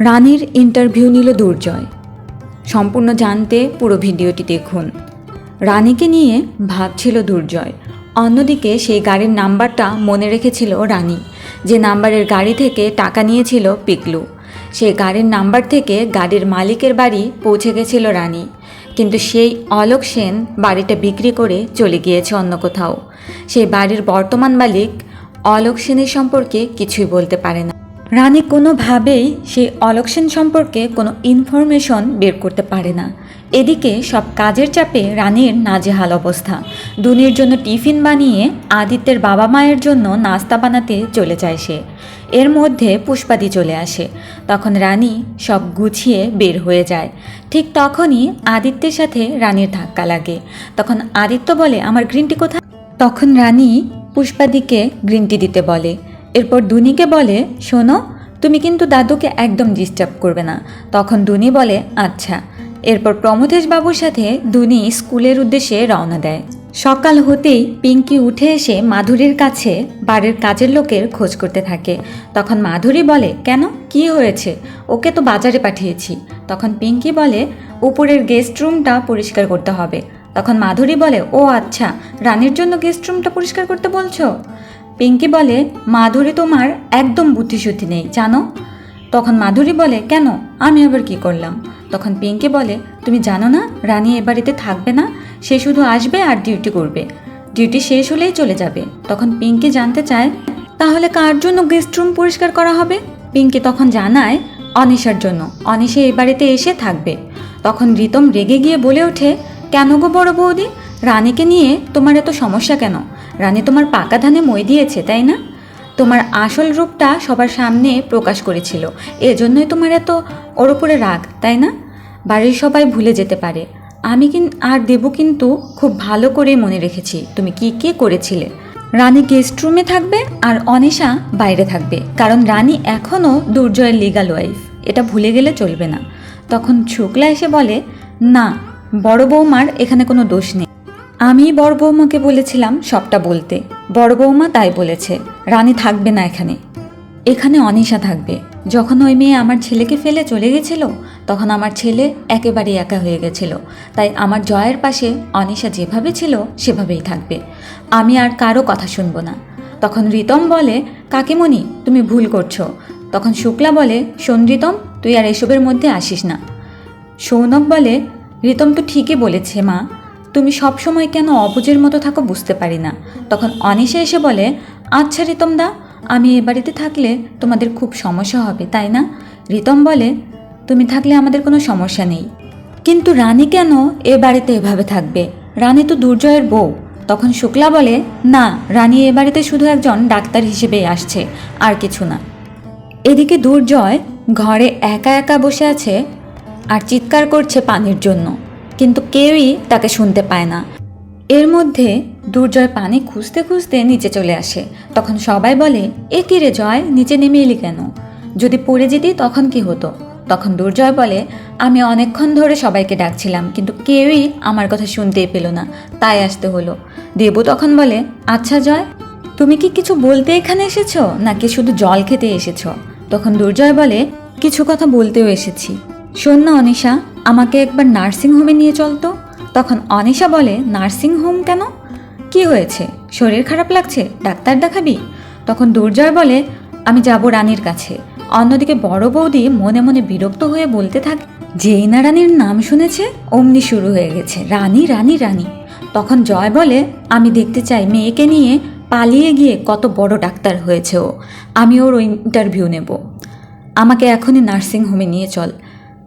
রানীর ইন্টারভিউ নিল দুর্জয়। সম্পূর্ণ জানতে পুরো ভিডিওটি দেখুন। রানীকে নিয়ে ভাবছিল দুর্জয়। অন্যদিকে সেই গাড়ির নাম্বারটা মনে রেখেছিল রানী। যে নাম্বারের গাড়ি থেকে টাকা নিয়েছিল পিকলু। সেই গাড়ির নাম্বার থেকে গাড়ির মালিকের বাড়ি পৌঁছে গেছিল রানী। কিন্তু সেই অলোক সেন বাড়িটা বিক্রি করে চলে গিয়েছে অন্য কোথাও। সেই বাড়ির বর্তমান মালিক অলোক সেনের সম্পর্কে কিছুই বলতে পারে না। রানী কোনোভাবেই সেই অলোক সম্পর্কে কোনো ইনফরমেশন বের করতে পারে না। এদিকে সব কাজের চাপে রানীর নাজেহাল অবস্থা। দুনির জন্য টিফিন বানিয়ে আদিত্যের বাবা মায়ের জন্য নাস্তা বানাতে চলে যায় সে। এর মধ্যে পুষ্পাদি চলে আসে। তখন রানী সব গুছিয়ে বের হয়ে যায়। ঠিক তখনই আদিত্যের সাথে রানীর ধাক্কা লাগে। তখন আদিত্য বলে, আমার গ্রিন টি কোথায়? তখন রানী পুষ্পাদিকে গ্রিন টি দিতে বলে। এরপর দুনিকে বলে, শোনো, তুমি কিন্তু দাদুকে একদম ডিস্টার্ব করবে না। তখন দুনি বলে আচ্ছা। এরপর প্রমথেশ বাবুর সাথে দুনি স্কুলের উদ্দেশ্যে রওনা দেয়। সকাল হতেই পিঙ্কি উঠে এসে মাধুরীর কাছে বাড়ির কাজের লোকের খোঁজ করতে থাকে। তখন মাধুরী বলে, কেন? কি হয়েছে? ওকে তো বাজারে পাঠিয়েছি। তখন পিঙ্কি বলে, উপরের গেস্ট রুমটা পরিষ্কার করতে হবে। তখন মাধুরী বলে, ও আচ্ছা রানীর জন্য গেস্ট রুমটা পরিষ্কার করতে বলছো? পিঙ্কি বলে, মাধুরী তোমার একদম বুদ্ধিশুদ্ধি নেই, জানো? তখন মাধুরী বলে, কেন? আমি আবার কি করলাম? তখন পিঙ্কি বলে, তুমি জানো না, রানী এ বাড়িতে থাকবে না, সে শুধু আসবে আর ডিউটি করবে। ডিউটি শেষ হলেই চলে যাবে। তখন পিঙ্কি জানতে চায়, তাহলে কার জন্য গেস্ট রুম পরিষ্কার করা হবে? পিঙ্কি তখন জানায়, অনিশার জন্য। অনিশা এই বাড়িতে এসে থাকবে। তখন রিতম রেগে গিয়ে বলে ওঠে, কেন গো বড় বৌদি? রানীকে নিয়ে তোমার এত সমস্যা কেন? রানী তোমার পাকা ধানে মই দিয়েছে, তাই না? তোমার আসল রূপটা সবার সামনে প্রকাশ করেছিল। এজন্যই তোমার এত ওর উপরে রাগ, তাই না? বাড়ির সবাই ভুলে যেতে পারে। আমি কিন আর দেবু কিন্তু খুব ভালো করে মনে রেখেছি, তুমি কি কি করেছিলে। রানী গেস্ট রুমে থাকবে আর অনিশা বাইরে থাকবে, কারণ রানী এখনও দুর্জয়ের লিগাল ওয়াইফ এটা ভুলে গেলে চলবে না। তখন শুক্লা এসে বলে, না, বড় বৌমার এখানে কোনো দোষ নেই। আমি বড় বৌমাকে বলেছিলাম সবটা বলতে। বড় বৌমা তাই বলেছে, রানী থাকবে না এখানে। এখানে অনিশা থাকবে। যখন ওই মেয়ে আমার ছেলেকে ফেলে চলে গেছিল, তখন আমার ছেলে একেবারে একা হয়ে গেছিল। তাই আমার জয়ের পাশে অনিশা যেভাবে ছিল, সেভাবেই থাকবে। আমি আর কারও কথা শুনব না। তখন রিতম বলে, কাকিমণি, তুমি ভুল করছ। তখন শুক্লা বলে, শোন রিতম, তুই আর এসবের মধ্যে আসিস না। সৌনক বলে, রিতম তো ঠিকই বলেছে মা তুমি সব সময় কেন অবুজের মতো থাকো বুঝতে পারি না। তখন অনিশা এসে বলে আচ্ছা রিতম দা আমি এ বাড়িতে থাকলে তোমাদের খুব সমস্যা হবে, তাই না? রিতম বলে, তুমি থাকলে আমাদের কোনো সমস্যা নেই। কিন্তু রানী কেন এ বাড়িতে এভাবে থাকবে? রানী তো দুর্জয়ের বউ। তখন শুক্লা বলে, না, রানী এ বাড়িতে শুধু একজন ডাক্তার হিসেবেই আসছে, আর কিছু না। এদিকে দুর্জয় ঘরে একা একা বসে আছে আর চিৎকার করছে পানির জন্য। কিন্তু কেউই তাকে শুনতে পায় না। এর মধ্যে দুর্জয় পানি খুঁজতে খুঁজতে নিচে চলে আসে। তখন সবাই বলে, এ কি রে জয়, নিচে নেমে এলি কেন? যদি পড়ে যেতি তখন কি হতো? তখন দুর্জয় বলে, আমি অনেকক্ষণ ধরে সবাইকে ডাকছিলাম, কিন্তু কেউই আমার কথা শুনতেই পেল না, তাই আসতে হলো। দেবু তখন বলে আচ্ছা জয়, তুমি কি কিছু বলতে এখানে এসেছ, নাকি শুধু জল খেতে এসেছ? তখন দুর্জয় বলে, কিছু কথা বলতেও এসেছি। শোন না অনিশা আমাকে একবার নার্সিং হোমে নিয়ে চলতো তখন অনিশা বলে, নার্সিং হোম কেন? কি হয়েছে? শরীর খারাপ লাগছে? ডাক্তার দেখাবি? তখন দুর্জয় বলে, আমি যাব রানীর কাছে। অন্যদিকে বড় বৌদি মনে মনে বিরক্ত হয়ে বলতে থাকে যেই না রানীর নাম শুনেছে, অমনি শুরু হয়ে গেছে। রানী রানী রানী। তখন জয় বলে, আমি দেখতে চাই মেয়েকে নিয়ে পালিয়ে গিয়ে কত বড় ডাক্তার হয়েছে ও। আমি ওর ইন্টারভিউ নেব। আমাকে এখনই নার্সিং হোমে নিয়ে চল।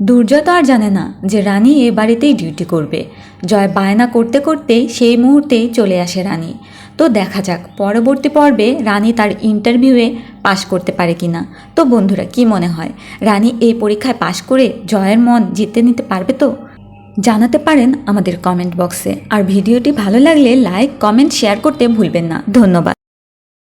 দুর্জয় আর জানে না যে রানী এ বাড়িতেই ডিউটি করবে। জয় বায়না করতে করতেই সেই মুহূর্তেই চলে আসে রানী। তো দেখা যাক, পরবর্তী পর্বে রানী তার ইন্টারভিউয়ে পাশ করতে পারে কিনা। তো বন্ধুরা, কি মনে হয়? রানী এই পরীক্ষায় পাশ করে জয়ের মন জিতে নিতে পারবে তো? জানাতে পারেন আমাদের কমেন্ট বক্সে আর ভিডিওটি ভালো লাগলে লাইক কমেন্ট শেয়ার করতে ভুলবেন না। ধন্যবাদ।